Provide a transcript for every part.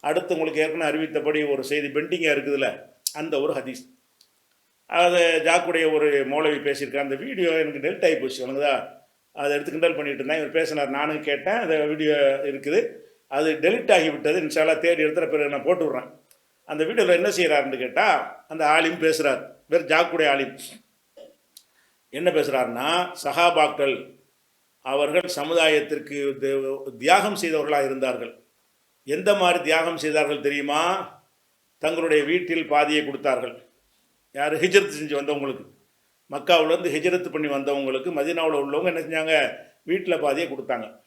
அடுத்து உங்களுக்கு ஏற்கனவே அறிவித்தபடி ஒரு செய்தி பெண்டிங்காக இருக்குதுல்ல அந்த ஒரு ஹதீஸ். அது ஜாக்குடைய ஒரு மௌலவி பேசியிருக்கேன் அந்த வீடியோ எனக்கு டெல்ட் ஆகி போச்சு வணங்குதா அதை எடுத்து கிண்டல் பண்ணிட்டு இருந்தேன். இவர் பேசினார் நானும் கேட்டேன். அந்த வீடியோ இருக்குது. அது டெலிட் ஆகி விட்டது. தேடி எடுத்துகிற பிறகு நான் போட்டு விட்றேன். அந்த வீடியோவில் என்ன செய்கிறாருன்னு கேட்டால் அந்த ஆலிம் பேசுகிறார் வேறு ஜாக்குடைய ஆலிம். என்ன பேசுகிறாருன்னா சஹாபாக்கள் அவர்கள் சமுதாயத்திற்கு தியாகம் செய்தவர்களாக இருந்தார்கள். எந்த மாதிரி தியாகம் செய்தார்கள் தெரியுமா? தங்களுடைய வீட்டில் பாதியை கொடுத்தார்கள். யார்? ஹிஜரத் செஞ்சு வந்தவங்களுக்கு. மக்காவிலேருந்து ஹிஜரத் பண்ணி வந்தவங்களுக்கு மதீனாவில் உள்ளவங்க என்ன செஞ்சாங்க? வீட்டில் பாதியை கொடுத்தாங்க.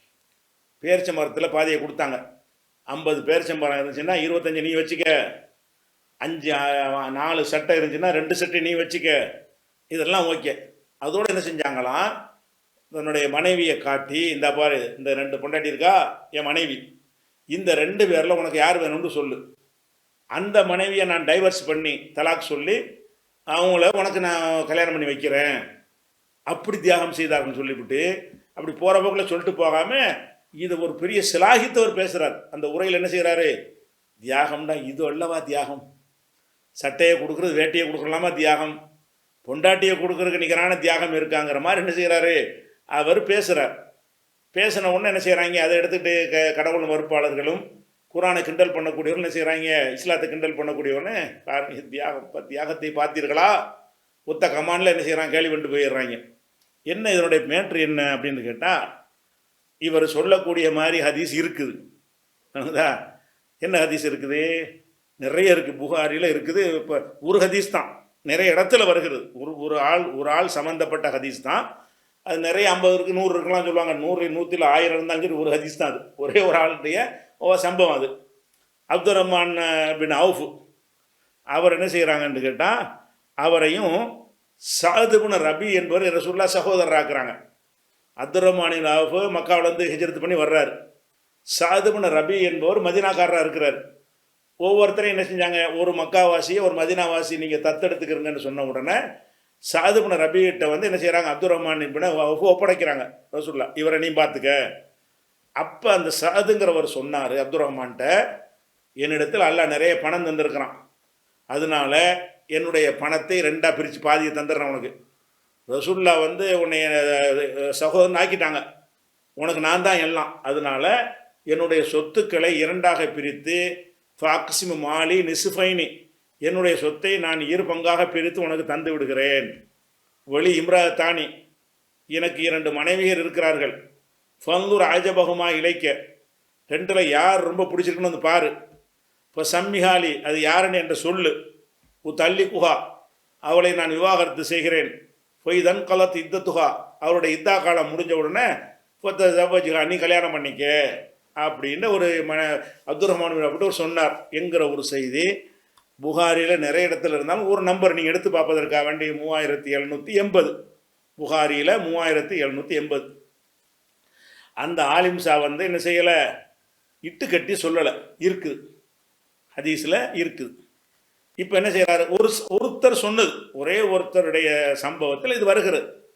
பேரிச்ச மரத்தில் பாதியை கொடுத்தாங்க. ஐம்பது பேரிச்ச மரம் இருந்துச்சுன்னா இருபத்தஞ்சி நீ வச்சுக்க. அஞ்சு நாலு சட்டை இருந்துச்சுன்னா ரெண்டு சட்டை நீ வச்சுக்க. இதெல்லாம் ஓகே. அதோடு என்ன செஞ்சாங்களாம்? தன்னுடைய மனைவியை காட்டி இந்த பாரு இந்த ரெண்டு பொண்டாட்டி இருக்கா? என் மனைவி. இந்த ரெண்டு பேரில் உனக்கு யார் வேணும்னு சொல்லு. அந்த மனைவியை நான் டைவர்ஸ் பண்ணி தலாக் சொல்லி அவங்கள உனக்கு நான் கல்யாணம் பண்ணி வைக்கிறேன். அப்படி தியாகம் செய்தார்னு சொல்லிவிட்டு அப்படி போகிற போக்கில் சொல்லிட்டு போகாமல் இது ஒரு பெரிய சிலாகித்தவர் பேசுகிறார் அந்த உரையில் என்ன செய்கிறாரு தியாகம்னா இது அல்லவா தியாகம்? சட்டையை கொடுக்குறது வேட்டையை கொடுக்கலாமா தியாகம்? பொண்டாட்டியை கொடுக்கறதுக்கு நிகரான தியாகம் இருக்காங்கிற மாதிரி என்ன செய்கிறாரு அவர் பேசுகிறார் பேசின உடனே என்ன செய்கிறாங்க அதை எடுத்துக்கிட்டு க கடவுள் மறுப்பாளர்களும் குரானை கிண்டல் பண்ணக்கூடியவர்கள் என்ன செய்கிறாங்க இஸ்லாத்தை கிண்டல் பண்ணக்கூடியவனே பாருங்க தியாகம் தியாகத்தை பார்த்தீர்களா? ஒத்த கமானில் என்ன செய்கிறாங்க கேள்வி கொண்டு போயிடுறாங்க. என்ன இதனுடைய மேட்ரு என்ன அப்படின்னு கேட்டால் இவர் சொல்லக்கூடிய மாதிரி ஹதீஸ் இருக்குது. புரியுதா? என்ன ஹதீஸ் இருக்குது? நிறைய இருக்குது புகாரியில் இருக்குது. இப்போ ஒரு ஹதீஸ் தான். நிறைய இடத்துல வருகிறது. ஒரு ஒரு ஆள் ஒரு ஆள் சம்மந்தப்பட்ட ஹதீஸ் தான். அது நிறைய ஐம்பது இருக்குது நூறு இருக்கலாம் சொல்லுவாங்க. நூறு நூற்றில் ஆயிரம் இருந்தாலும் சரி ஒரு ஹதீஸ் தான் அது. ஒரே ஒரு ஆளுடைய ஓ சம்பவம் அது. அப்துல் ரஹ்மான் பின் அவுஃப் அவர் என்ன செய்கிறாங்கன்னு கேட்டால் அவரையும் சாதுபுன ரபி என்பவர் ரசூல்லா சகோதரராக்குறாங்க அப்துல் ரஹ்மானின் அவுஃப் மக்காவிலேருந்து ஹிஜ்ரத் பண்ணி வர்றாரு. சாதுபுன ரபி என்பவர் மதினாக்காரராக இருக்கிறார். ஒவ்வொருத்தரும் என்ன செஞ்சாங்க? ஒரு மக்காவாசியை ஒரு மதினாவாசி நீங்கள் தத்தெடுத்துக்கிறீங்கன்னு சொன்ன உடனே சாதுபுன ரபிகிட்ட வந்து என்ன செய்கிறாங்க அப்துல் ரஹ்மான் இப்படின்னா ஒப்படைக்கிறாங்க. ரசூல்லா இவரை நீ பார்த்துக்க அப்போ அந்த சாதுங்கிறவர் சொன்னார் அப்துல் ரஹ்மான்கிட்ட என்னிடத்தில் அல்லா நிறைய பணம் தந்திருக்கிறான். அதனால என்னுடைய பணத்தை ரெண்டாக பிரித்து பாதியை தந்துடுறேன் உனக்கு. ரசூல்லா வந்து உன்னை சகோதரன் ஆக்கிட்டாங்க. உனக்கு நான் தான் எல்லாம். அதனால என்னுடைய சொத்துக்களை இரண்டாக பிரித்து ஃபாக்சிமு மாலி நிசுஃபைனி என்னுடைய சொத்தை நான் இரு பங்காக பிரித்து உனக்கு தந்து விடுகிறேன். வெளி இம்ரா தானி எனக்கு இரண்டு மனைவியர் இருக்கிறார்கள். ஃபந்தூர் ஆஜபகுமா இலைக்க ரெண்டில் யார் ரொம்ப பிடிச்சிருக்குன்னு வந்து பாரு. இப்போ சம்மிஹாலி அது யாருன்னு என்ற சொல்லு. உ தள்ளி குஹா அவளை நான் விவாகரத்து செய்கிறேன். பொய் தன் கலத்து துகா அவருடைய இத்தா காலம் முடிஞ்ச உடனே பொத்த ஜபஜிகா நீ கல்யாணம் பண்ணிக்க. அப்படின்னு ஒரு மன அப்துல் ரஹ்மான் பின் அப்படி ஒரு சொன்னார். என்கிற ஒரு செய்தி. புகாரியில் நிறைய இடத்துல இருந்தாலும் ஒரு நம்பர் நீங்கள் எடுத்து பார்ப்பதற்காக வேண்டி மூவாயிரத்தி எழுநூற்றி எண்பது. புகாரியில் மூவாயிரத்தி எழுநூற்றி எண்பது. அந்த ஆலிம்சா வந்து என்ன செய்யலை? இட்டு கட்டி சொல்லலை. இருக்குது. ஹதீஸில் இருக்குது. இப்போ என்ன செய்கிறாரு ஒரு ஒருத்தர் சொன்னது. ஒரே ஒருத்தருடைய சம்பவத்தில் இது வருகிறது.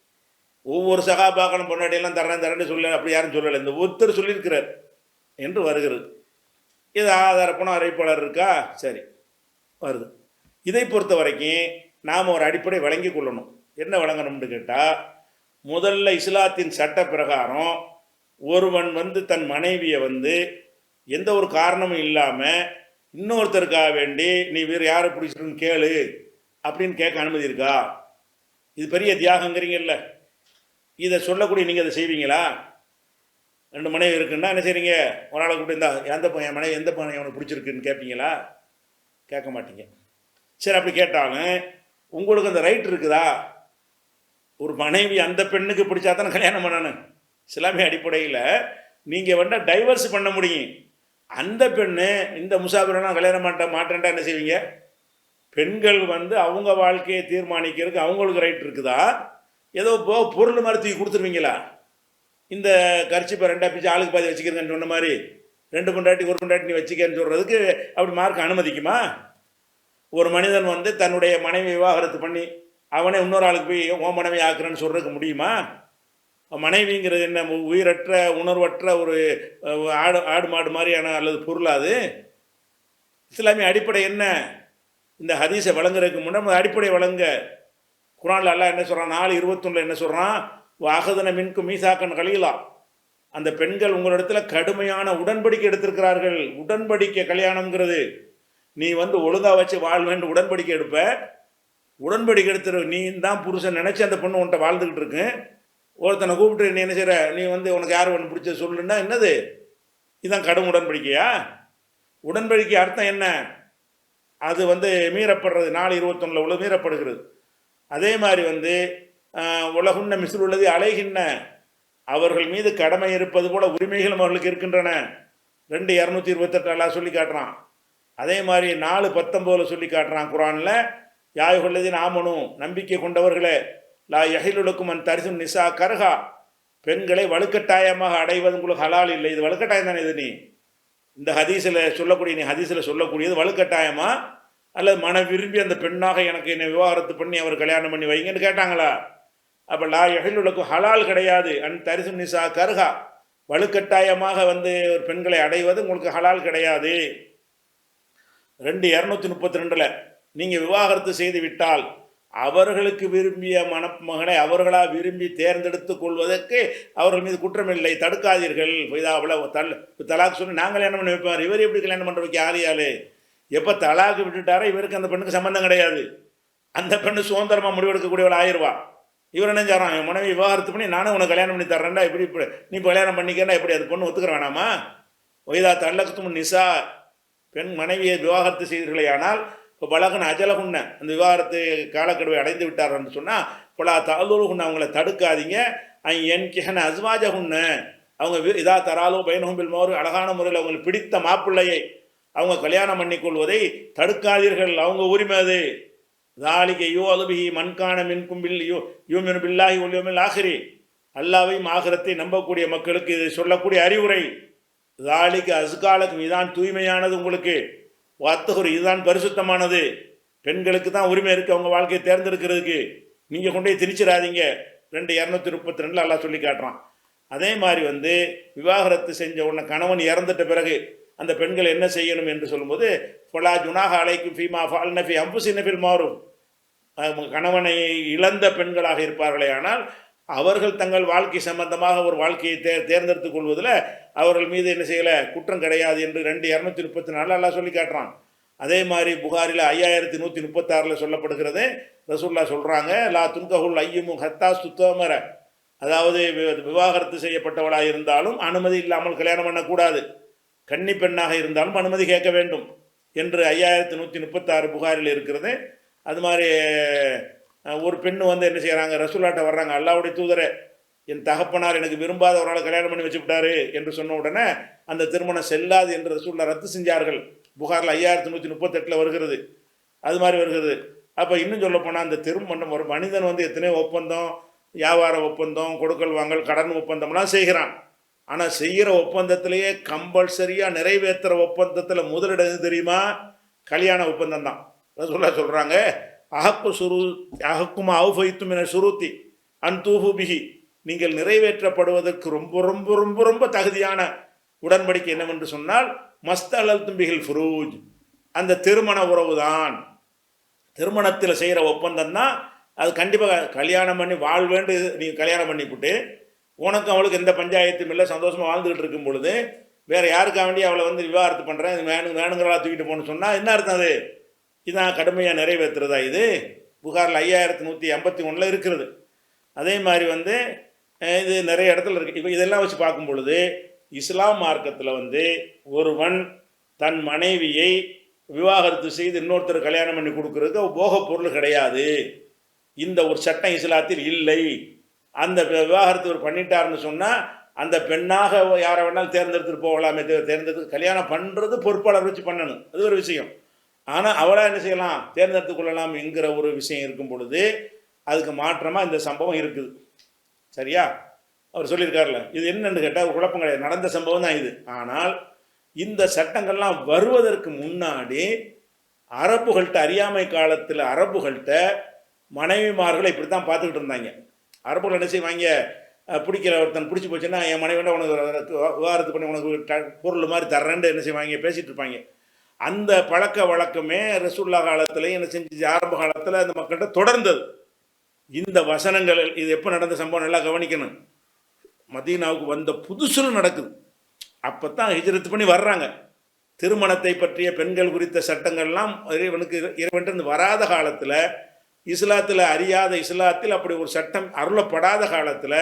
ஒவ்வொரு சகாபாக்கணும் பொன்னாடியெல்லாம் தரேன் தரேன்னு சொல்ல அப்படி யாரும் சொல்லலை. இந்த ஒருத்தர் சொல்லியிருக்கிறார் என்று வருகிறது. இது ஆதாரப்பணம் அறிவிப்பாளர் இருக்கா? சரி. வருது. இதை பொறுத்த வரைக்கும் நாம் ஒரு அடிப்படை வழங்கி கொள்ளணும். என்ன வழங்கணும்னு கேட்டால் முதல்ல இஸ்லாத்தின் சட்ட பிரகாரம் ஒருவன் வந்து தன் மனைவியை வந்து எந்த ஒரு காரணமும் இல்லாமல் இன்னொருத்தருக்காக வேண்டி நீ வேறு யாரை பிடிச்சிருன்னு கேளு அப்படின்னு கேட்க அனுமதி இருக்கா? இது பெரிய தியாகங்கிறீங்கல்ல. இதை சொல்லக்கூடிய நீங்கள் அதை செய்வீங்களா? ரெண்டு மனைவி இருக்குன்னா என்ன செய்றீங்க? ஒரு ஆளை கூப்பிட்டு இருந்தா எந்த பையன் மனைவி எந்த பையன் அவனுக்கு பிடிச்சிருக்குன்னு கேட்பீங்களா கேட்க மாட்டீங்க. சரி அப்படி கேட்டாலும் உங்களுக்கு அந்த ரைட் இருக்குதா? ஒரு மனைவி அந்த பெண்ணுக்கு பிடிச்சா தானே கல்யாணம் பண்ணணும்? இஸ்லாமிய அடிப்படையில் நீங்கள் வேண்டாம் டைவர்ஸ் பண்ண முடியும். அந்த பெண்ணு இந்த முசாபிரனா கல்யாணம் மாட்ட மாட்டேன்டா என்ன செய்வீங்க? பெண்கள் வந்து அவங்க வாழ்க்கையை தீர்மானிக்கிறதுக்கு அவங்களுக்கு ரைட் இருக்குதா? ஏதோ போ பொருள் மாதிரி தூக்கி கொடுத்துருவீங்களா? இந்த கரிச்சிப்பை ரெண்டா பிச்சு ஆளுக்கு பாதி வச்சுக்கிறேங்கன்னு சொன்ன மாதிரி ரெண்டு பொண்டாட்டி ஒரு பொண்டாட்டி நீ வச்சுக்கன்னு சொல்கிறதுக்கு அப்படி மார்க் அனுமதிக்குமா? ஒரு மனிதன் வந்து தன்னுடைய மனைவி விவாகரத்து பண்ணி அவனே இன்னொரு ஆளுக்கு போய் ஓ மனைவி ஆக்குறேன்னு சொல்கிறதுக்கு முடியுமா? மனைவிங்கிறது என்ன உயிரற்ற உணர்வற்ற ஒரு ஆடு ஆடு மாடு மாதிரியான அல்லது பொருளாது இஸ்லாமிய அடிப்படை என்ன? இந்த ஹதீஸை வழங்குறதுக்கு முன்னாடி அடிப்படை வழங்க. குரான்ல அல்லாஹ் என்ன சொல்கிறான் நாலு இருபத்தொன்னில் என்ன சொல்கிறான் வாகதன மின்கு மீசாக்கன் கழியலாம் அந்த பெண்கள் உங்களிடத்தில் கடுமையான உடன்படிக்கை எடுத்திருக்கிறார்கள். உடன்படிக்கை கல்யாணம்ங்கிறது. நீ வந்து ஒழுங்காக வச்சு வாழ்வேன்னு உடன்படிக்கை எடுப்ப. உடன்படிக்கை எடுத்துரு. நீ தான் புருஷன் நினச்சி அந்த பொண்ணு உன்ட்ட வாழ்ந்துக்கிட்டு இருக்கு. ஒருத்தனை கூப்பிட்டு நீ என்ன செய்கிற நீ வந்து உனக்கு யார் ஒன்று பிடிச்ச சொல்லுன்னா என்னது? இதுதான் கடும் உடன்படிக்கையா? உடன்படிக்கை அர்த்தம் என்ன? அது வந்து மீறப்படுறது. நாலு இருபத்தொன்னில் உள்ள மீறப்படுகிறது. அதே மாதிரி வந்து உலகுன்ன மிசில் உள்ளது அலைகின்ன. அவர்கள் மீது கடமை இருப்பது போல உரிமைகளும் அவர்களுக்கு இருக்கின்றன. ரெண்டு இரநூத்தி இருபத்தெட்டு அல்லா சொல்லி காட்டுறான். அதே மாதிரி நாலு பத்தொம்போதில் சொல்லி காட்டுறான் குரானில் யாயுகல்லதின் ஆமனும் நம்பிக்கை கொண்டவர்களே லா யகிலுக்கும் அன் தரிசும் நிசா கர்ஹா. பெண்களை வலுக்கட்டாயமாக அடைவது உங்களுக்கு ஹலால் இல்லை. இது வலுக்கட்டாயம் தானே இது நீ? இந்த ஹதீஸில் சொல்லக்கூடிய நீ ஹதீஸில் சொல்லக்கூடியது வலுக்கட்டாயமா? அல்லது மன விரும்பி அந்த பெண்ணாக எனக்கு என்னை விவாகரத்து பண்ணி அவர் கல்யாணம் பண்ணி வைங்கன்னு கேட்டாங்களா? அப்போ லா யஹிலுக்கும் ஹலால் கிடையாது. அன் தரிசு நிசா கர்ஹா. வலுக்கட்டாயமாக வந்து ஒரு பெண்களை அடைவது உங்களுக்கு ஹலால் கிடையாது. ரெண்டு இரநூத்தி முப்பத்தி ரெண்டில் நீங்கள் விவாகரத்து செய்து விட்டால் அவர்களுக்கு விரும்பிய மணமகனை அவர்களாக விரும்பி தேர்ந்தெடுத்து கொள்வதற்கு அவர்கள் மீது குற்றமில்லை. தடுக்காதீர்கள். இதா அவ்வளோ தல் தலாக் சொல்லி நாங்கள் கல்யாணம் பண்ணி வைப்பார் இவர் எப்படி கல்யாணம் பண்ண வைக்க ஆளு எப்போ தலாக்கு விட்டுட்டாரோ இவருக்கு அந்த பெண்ணுக்கு சம்மந்தம் கிடையாது. அந்த பெண்ணு சுதந்திரமாக முடிவெடுக்கக்கூடியவள் ஆயிடுவா. இவர் என்ன என் மனைவி விவாகரத்து பண்ணி நானும் உனக்கு கல்யாணம் பண்ணி தர்றேன்டா இப்படி இப்படி. நீ கல்யாணம் பண்ணிக்கிறா எப்படி அது பொண்ணு ஒத்துக்கிற வேணாமா? ஒய்தா தள்ளக்குத்தும் நிசா. பெண் மனைவியை விவாகரத்து செய்தீர்களே ஆனால் இப்போ பலகன் அஜலகுன்ன அந்த விவாகரத்து காலக்கெடுவை அடைந்து விட்டார்னு சொன்னால் பலா தாலூருகுன்ன அவங்கள தடுக்காதீங்க. அங்க என் கிஹன் அஸ்வாஜகுன்ன. அவங்க வி- இதா தராலோ பயனகும்பில் மோர் அழகான முறையில் அவங்களுக்கு பிடித்த மாப்பிள்ளையை அவங்க கல்யாணம் பண்ணிக்கொள்வதை தடுக்காதீர்கள். அவங்க உரிமை அது. தாலிக யோ அலுபிஹி மண்கான மின்கும் பில் யோ யூமின் பில்லாஹி ஒல்யோமில் ஆகிரி அல்லாவையும் ஆகிரத்தை நம்பக்கூடிய மக்களுக்கு இதை சொல்லக்கூடிய அறிவுரை. தாலிக்கு அசுகாலக்கும் இதான் தூய்மையானது உங்களுக்கு. வாத்தகுர் இதுதான் பரிசுத்தமானது. பெண்களுக்கு தான் உரிமை இருக்குது அவங்க வாழ்க்கையை தேர்ந்தெடுக்கிறதுக்கு. நீங்கள் கொண்டே திணிச்சிடாதீங்க. ரெண்டு இரநூத்தி முப்பத்தி ரெண்டில் எல்லாம் சொல்லி காட்டுறான். அதே மாதிரி வந்து விவாகரத்து செஞ்ச உடனே கணவன் இறந்துட்ட பிறகு அந்த பெண்கள் என்ன செய்யணும் என்று சொல்லும்போது ஃபொலா ஜுனாக அலைக்கும் ஃபீமா ஃபால் நஃபி அம்புசி நஃபில் மாறும் கணவனை இழந்த பெண்களாக இருப்பார்களே ஆனால் அவர்கள் தங்கள் வாழ்க்கை சம்பந்தமாக ஒரு வாழ்க்கையை தே தேர்ந்தெடுத்துக் கொள்வதில் அவர்கள் மீது என்ன செய்யலை? குற்றம் கிடையாது என்று ரெண்டு இரநூத்தி முப்பத்தி நாலு எல்லாம் சொல்லி காட்டுறான். அதே மாதிரி புகாரில் ஐயாயிரத்தி நூற்றி முப்பத்தாறில் சொல்லப்படுகிறது. ரசூல்லா சொல்கிறாங்க லா துன்கஹுல் ஐயமு ஹத்தா சுத்தமர. அதாவது விவாகரத்து செய்யப்பட்டவளாக இருந்தாலும் அனுமதி இல்லாமல் கல்யாணம் பண்ணக்கூடாது. கன்னி பெண்ணாக இருந்தாலும் அனுமதி கேட்க வேண்டும் என்று ஐயாயிரத்தி நூற்றி முப்பத்தாறு புகாரில் இருக்கிறது. அது மாதிரி ஒரு பெண்ணு வந்து என்ன செய்கிறாங்க ரசூலாட்ட வர்றாங்க அல்லாவுடைய தூதரை என் தகப்பனார் எனக்கு விரும்பாத ஒரு ஆளை கல்யாணம் பண்ணி வச்சுவிட்டாரு என்று சொன்ன உடனே அந்த திருமணம் செல்லாது என்று ரசூல்லா ரத்து செஞ்சார்கள். புகாரில் ஐயாயிரத்தி நூற்றி முப்பத்தெட்டில் வருகிறது. அது மாதிரி வருகிறது. அப்போ இன்னும் சொல்லப்போனால் அந்த திருமணம் ஒரு மனிதன் வந்து எத்தனையோ ஒப்பந்தம் வியாபார ஒப்பந்தம் கொடுக்கல் வாங்கல் கடன் ஒப்பந்தம்லாம் செய்கிறான். ஆனால் செய்கிற ஒப்பந்தத்திலேயே கம்பல்சரியாக நிறைவேற்றுற ஒப்பந்தத்தில் முதலிடம் தெரியுமா? கல்யாண ஒப்பந்தம் தான் சொல்ல சொல்கிறாங்க அகப்பு சுரு அகக்கும் அவுஃபைத்தும் என சுருத்தி அன்தூஹு பிகி நீங்கள் நிறைவேற்றப்படுவதற்கு ரொம்ப ரொம்ப ரொம்ப ரொம்ப தகுதியான உடன்படிக்கை என்னவென்று சொன்னால் மஸ்தலல் தும்பிகள் ஃபுரூஜ். அந்த திருமண உறவு தான் திருமணத்தில் செய்கிற ஒப்பந்தம் தான் அது கண்டிப்பாக கல்யாணம் பண்ணி வாழ்வேண்டு நீங்கள் கல்யாணம் பண்ணிவிட்டு உனக்கு அவளுக்கு எந்த பஞ்சாயத்தும் இல்லை. சந்தோஷமாக வாழ்ந்துகிட்டு இருக்கும் பொழுது வேறு யாருக்காக வேண்டி அவளை வந்து விவாகரத்து பண்ணுறேன் இது வேணும் வேணுங்கிறா தூக்கிட்டு போகணும்னு சொன்னால் என்ன அர்த்தம் அது? இதான் கடுமையாக நிறைவேற்றுறதா இது? புகாரில் ஐயாயிரத்தி நூற்றி ஐம்பத்தி ஒன்றில் இருக்கிறது. அதே மாதிரி வந்து இது நிறைய இடத்துல இருக்குது இப்போ இதெல்லாம் வச்சு பார்க்கும் பொழுது இஸ்லாம் மார்க்கத்தில் வந்து ஒருவன் தன் மனைவியை விவாகரத்து செய்து இன்னொருத்தர் கல்யாணம் பண்ணி கொடுக்குறதுக்கு அவ பொருள் கிடையாது. இந்த ஒரு சட்டம் இஸ்லாத்தில் இல்லை. அந்த விவாகரத்து ஒரு பண்ணிட்டாருன்னு சொன்னால் அந்த பெண்ணாக யாரை வேணாலும் தேர்ந்தெடுத்துட்டு போகலாமே தேர்ந்தெடுத்து கல்யாணம் பண்ணுறது பொறுப்பாளர் வச்சு பண்ணணும். அது ஒரு விஷயம். ஆனால் அவளாக என்ன செய்யலாம்? தேர்ந்தெடுத்து கொள்ளலாம் என்கிற ஒரு விஷயம் இருக்கும் பொழுது அதுக்கு மாற்றமாக இந்த சம்பவம் இருக்குது. சரியா? அவர் சொல்லியிருக்காருல்ல இது என்னன்னு கேட்டால் ஒரு குழப்பம் கிடையாது. நடந்த சம்பவம் தான் இது. ஆனால் இந்த சட்டங்கள்லாம் வருவதற்கு முன்னாடி அரபுகள்கிட்ட அறியாமை காலத்தில் அரபுகள்கிட்ட மனைவிமார்களை இப்படி தான் பார்த்துக்கிட்டு இருந்தாங்க. அரபுகள் என்ன செய்வாங்க? அஹ், பிடிக்கிற ஒருத்தன் பிடிச்சி போச்சுன்னா என் மனைவியோட உனக்கு விவா- விவாகரத்து பண்ணி உனக்கு ட- பொருள் மாதிரி தர்றேன்ட்டு என்ன செய்வாங்க? பேசிகிட்டு இருப்பாங்க. அந்த பழக்க வழக்கமே ரசூல்லா காலத்தில் என்ன செஞ்சு ஆரம்ப காலத்தில் அந்த மக்கள்கிட்ட தொடர்ந்தது. இந்த வசனங்கள் இது எப்போ நடந்த சம்பவம் நல்லா கவனிக்கணும். மதீனாவுக்கு வந்த புதுசுல நடக்குது. அப்போ தான் ஹிஜரத்து பண்ணி வர்றாங்க. திருமணத்தை பற்றிய பெண்கள் குறித்த சட்டங்கள்லாம் இறைவனுக்கு இறைவன்ட்டு வராத காலத்தில் இஸ்லாத்தில் அறியாத இஸ்லாத்தில் அப்படி ஒரு சட்டம் அருளப்படாத காலத்தில்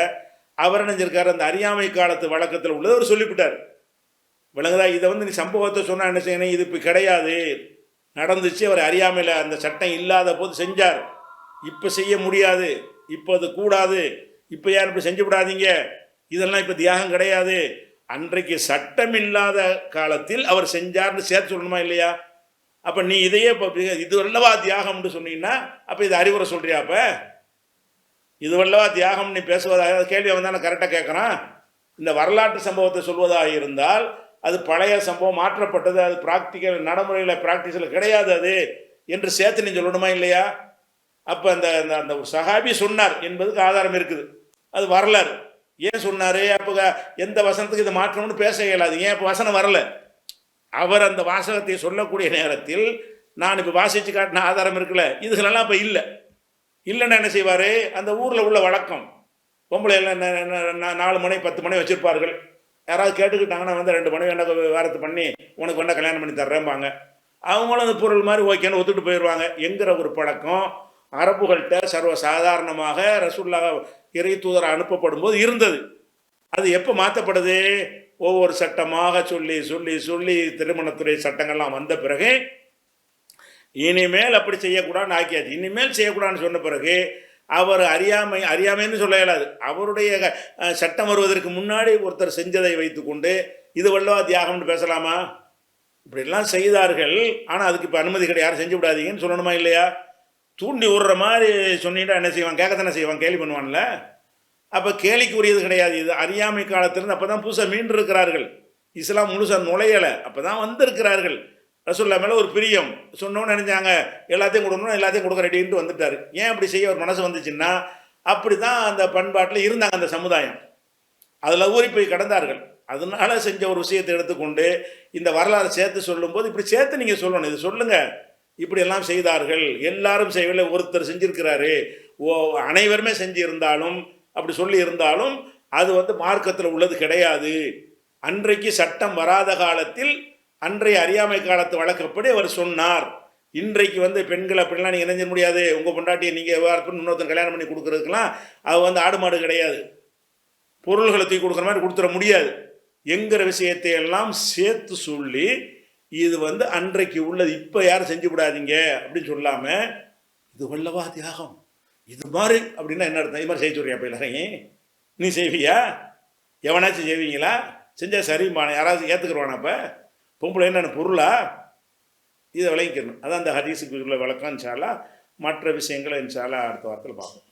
அவர் நினைஞ்சிருக்கார் அந்த அறியாமை காலத்து வழக்கத்தில் உள்ளது அவர் சொல்லிவிட்டார். விளங்குதா? இதை வந்து நீ சம்பவத்தை சொன்னால் என்ன செய்யணும்? இது இப்போ கிடையாது. நடந்துச்சு. அவர் அறியாமையில் அந்த சட்டம் இல்லாத போது செஞ்சார். இப்போ செய்ய முடியாது. இப்போ அது கூடாது. இப்போ யாரும் இப்படி செஞ்சு விடாதீங்க? இதெல்லாம் இப்போ தியாகம் கிடையாது. அன்றைக்கு சட்டம் இல்லாத காலத்தில் அவர் செஞ்சார்னு சேர்த்து சொல்லணுமா இல்லையா? அப்போ நீ இதையே இப்போ இது அல்லவா தியாகம்னு சொன்னீங்கன்னா அப்போ இது அறிவுரை சொல்கிறியா அப்போ? இது வல்லவா தியாகம் நீ பேசுவதாக கேள்வி அவன் தானே கரெக்டாக கேட்குறான் இந்த வரலாற்று சம்பவத்தை சொல்வதாக இருந்தால் அது பழைய சம்பவம் மாற்றப்பட்டது அது ப்ராக்டிக்கல் நடைமுறையில் ப்ராக்டிஸில் கிடையாது அது என்று சேர்த்து நீ சொல்லணுமா இல்லையா? அப்போ அந்த அந்த அந்த ஒரு சஹாபி சொன்னார் என்பதுக்கு ஆதாரம் இருக்குது. அது வரலாறு. ஏன் சொன்னார்? அப்போ எந்த வசனத்துக்கு இதை மாற்றணும்னு பேச இயலாது. ஏன் இப்போ வசனம் வரல? அவர் அந்த வாசகத்தை சொல்லக்கூடிய நேரத்தில் நான் இப்போ வாசித்து காட்டின ஆதாரம் இருக்குல்ல இதுகளெல்லாம் இப்போ இல்லை. இல்லைன்னா என்ன செய்வார்? அந்த ஊரில் உள்ள வழக்கம். பொம்பளை எல்லாம் நாலு மணி பத்து மணி வச்சுருப்பார்கள். யாராவது கேட்டுக்கிட்டாங்கன்னா வந்து ரெண்டு மணி வேணா வேறத்து பண்ணி உனக்கு வேணா கல்யாணம் பண்ணி தர்றேன்பாங்க அவங்களும் அந்த பொருள் மாதிரி ஓகேன்னு ஒத்துட்டு போயிடுவாங்க என்கிற ஒரு பழக்கம் அரபுகள்கிட்ட சர்வ சாதாரணமாக ரசூல்லா இறை தூதர் அனுப்பப்படும் போது இருந்தது. அது எப்போ மாற்றப்படுது ஒவ்வொரு சட்டமாக சொல்லி சொல்லி சொல்லி திருமணத்துறை சட்டங்கள்லாம் வந்த பிறகு இனிமேல் அப்படி செய்யக்கூடாதுன்னு ஆக்கியாச்சு. இனிமேல் செய்யக்கூடாதுன்னு சொன்ன பிறகு அவர் அறியாமை அறியாமைன்னு சொல்ல இயலாது. அவருடைய சட்டம் வருவதற்கு முன்னாடி ஒருத்தர் செஞ்சதை வைத்துக்கொண்டு இது வல்லவா தியாகம்னு பேசலாமா? இப்படிலாம் செய்தார்கள். ஆனால் அதுக்கு இப்போ அனுமதி கிடையாது. யாரும் செஞ்சு விடாதீங்கன்னு சொல்லணுமா இல்லையா? தூண்டி விடுற மாதிரி சொன்னிட்டா என்ன செய்வான்? கேட்க தானே செய்வான்? கேள்வி பண்ணுவான்ல? அப்போ கேலிக்கு உரியது கிடையாது. இது அறியாமை காலத்திலிருந்து அப்போ தான் புதுசாக மீண்டு இருக்கிறார்கள் இஸ்லாம் முழுசாக நுழையலை. அப்போ தான் வந்திருக்கிறார்கள். ரசூல்லா மேலே ஒரு பிரியம். சொன்னோன்னு நினைச்சாங்க எல்லாத்தையும் கொடுக்கணும் எல்லாத்தையும் கொடுக்க ரெடின்ட்டு வந்துட்டார். ஏன் அப்படி செய்ய ஒரு மனசு வந்துச்சுன்னா அப்படி தான் அந்த பண்பாட்டில் இருந்தாங்க அந்த சமுதாயம். அதில் ஊறி போய் கடந்தார்கள். அதனால செஞ்ச ஒரு விஷயத்தை எடுத்துக்கொண்டு இந்த வரலாறு சேர்த்து சொல்லும்போது இப்படி சேர்த்து நீங்கள் சொல்லணும். இது சொல்லுங்கள் இப்படி எல்லாம் செய்தார்கள். எல்லாரும் செய்யவில்லை. ஒருத்தர் செஞ்சிருக்கிறாரு. ஓ அனைவருமே செஞ்சு இருந்தாலும் அப்படி சொல்லி இருந்தாலும் அது வந்து மார்க்கத்தில் உள்ளது கிடையாது. அன்றைக்கு சட்டம் வராத காலத்தில் அன்றைய அறியாமை காலத்து வழக்கப்படி அவர் சொன்னார். இன்றைக்கு வந்து பெண்கள் அப்படிலாம் நீங்கள் இணைஞ்ச முடியாது. உங்கள் பொண்டாட்டியை நீங்கள் விவகாரத்து இன்னொருத்தன் கல்யாணம் பண்ணி கொடுக்கறதுக்கெல்லாம் அது வந்து ஆடு மாடு கிடையாது. பொருள்களை தூக்கி கொடுக்குற மாதிரி கொடுத்துட முடியாது. என்கிற விஷயத்தை எல்லாம் சேர்த்து சொல்லி இது வந்து அன்றைக்கு உள்ளது இப்போ யாரும் செஞ்சு விடாதீங்க அப்படின்னு சொல்லாமல் இது வல்லவா தியாகம். இது மாதிரி அப்படின்னா என்ன அர்த்தம்? இது மாதிரி செய்ய சொல்றியா அப்போ எல்லாரையும் நீ செய்வியா? எவனாச்சும் செய்வீங்களா? செஞ்சால் சரிம்பான யாராவது ஏற்றுக்குருவானா அப்போ? பொம்பளை என்னென்ன பொருளா? இதை விளங்கிக்கணும். அதான் அந்த ஹதீஸுக்கு உள்ள விளக்கம் இன்ஷால்லா மற்ற விஷயங்களை சாலா அடுத்த வாரத்தில் பார்ப்போம்.